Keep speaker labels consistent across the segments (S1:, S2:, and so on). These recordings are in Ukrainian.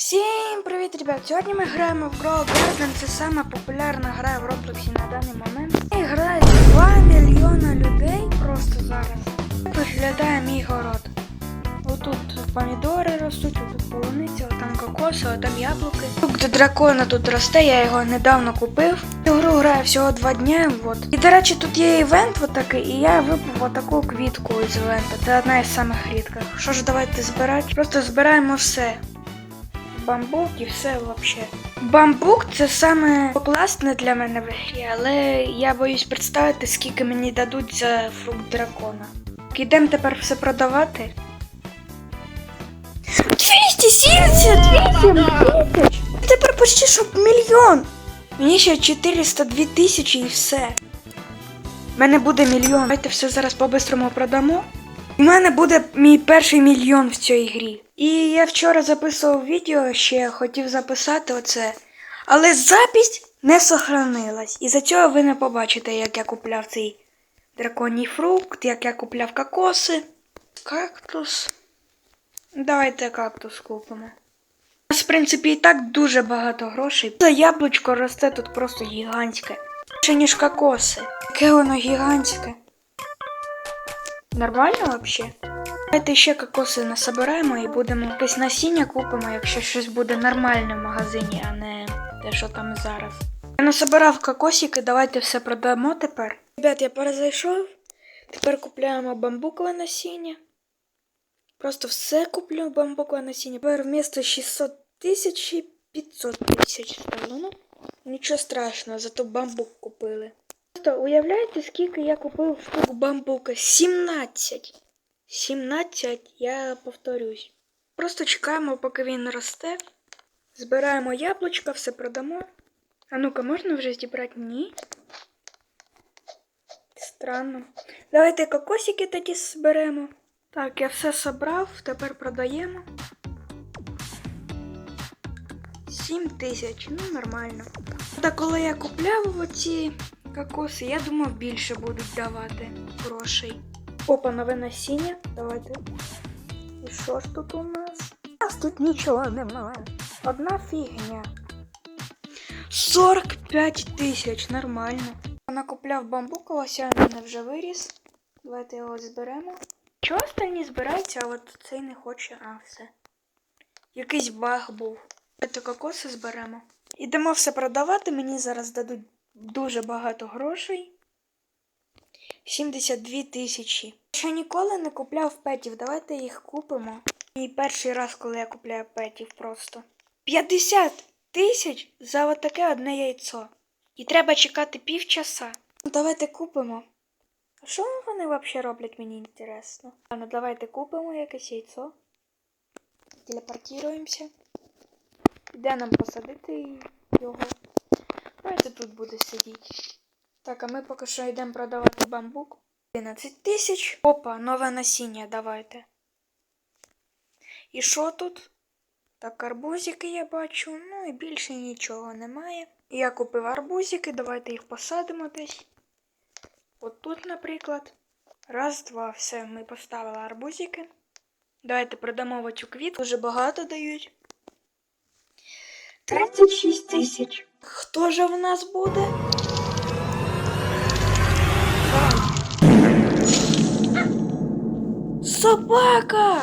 S1: Всім привіт, ребят! Сьогодні ми граємо в Grow Garden. Це сама популярна гра в Роблоксі на даний момент. І грає 2 мільйона людей просто зараз. Виглядає мій город. Отут помідори ростуть, отут полуниця, отам кокоси, отам яблуки. Фрукт дракона тут росте, я його недавно купив. Цю гру граю всього два дня. Вот. І до речі, тут є івент отакий, і я випав отаку квітку з івента. Це одна із самих рідких. Що ж давайте збирати? Просто збираємо все. Бамбук і все вообще. Бамбук це саме класне для мене в грі, але я боюсь представити, скільки мені дадуть за фрукт дракона. Ідемо тепер все продавати. 278 тисяч! Тепер почти щоб мільйон. Мені ще 402 тисячі і все. У мене буде мільйон. Давайте все зараз по-бистрому продамо. У мене буде мій перший мільйон в цій грі. І я вчора записував відео, ще хотів записати оце. Але запись не сохранилась. І за цього ви не побачите, як я купляв цей драконій фрукт, як я купляв кокоси. Кактус. Давайте кактус купимо. У нас, в принципі, і так дуже багато грошей. Це яблучко росте тут просто гігантське. Більше, ніж кокоси. Яке воно гігантське. Нормально вообще? Давайте ще кокоси насобираємо і будемо якесь насіння купимо, якщо щось буде нормальне в магазині, а не те, що там зараз. Я насобирав кокосики, давайте все продамо тепер. Ребят, я перезайшов. Тепер купляємо бамбукове насіння. Просто все куплю бамбукове насіння. Тепер вмісто 600 тисяч і 500 тисяч стало. Ну, нічого страшного, зато бамбук купили. Просто уявляєте, скільки я купив штук бамбука? 17. 17, я повторюсь. Просто чекаємо, поки він росте. Збираємо яблучка, все продамо. А ну-ка, можна вже зібрати? Ні. Странно. Давайте кокосики тоді зберемо. Так, я все собрав, тепер продаємо. 7 тисяч, ну нормально. Та коли я купляв оці кокоси, я думав більше будуть давати грошей. Опа, нове насіння. Давайте. І що ж тут у нас? У нас тут нічого немає. Одна фігня. 45 тисяч, нормально. Накупляв бамбук, ось мене вже виріс. Давайте його зберемо. Чого останні збираються, а от цей не хоче, а все. Якийсь баг був. Давайте кокоси зберемо. Ідемо все продавати, мені зараз дадуть дуже багато грошей. 72 тисячі. Ще ніколи не купляв петів, давайте їх купимо. І перший раз, коли я купляю петів просто. 50 тисяч за отаке одне яйцо. І треба чекати півчаса. Ну, давайте купимо. А що вони взагалі роблять, мені інтересно. Ладно, давайте купимо якесь яйцо. Телепортуємося. Де нам посадити його? Давайте тут буде сидіти. Так, а ми поки що йдемо продавати бамбук. 11 тисяч. Опа, нове насіння, давайте. І що тут? Так, арбузики я бачу, ну і більше нічого немає. Я купив арбузики, давайте їх посадимо десь. От тут, наприклад. Раз, два, все, ми поставили арбузики. Давайте продамо оцю квітку. Дуже багато дають. 36 тисяч. Хто же в нас буде? Собака!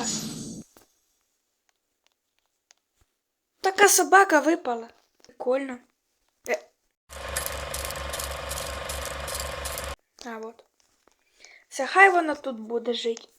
S1: Така собака випала. Прикольно. Е. А, от. Все, хай вона тут буде жити.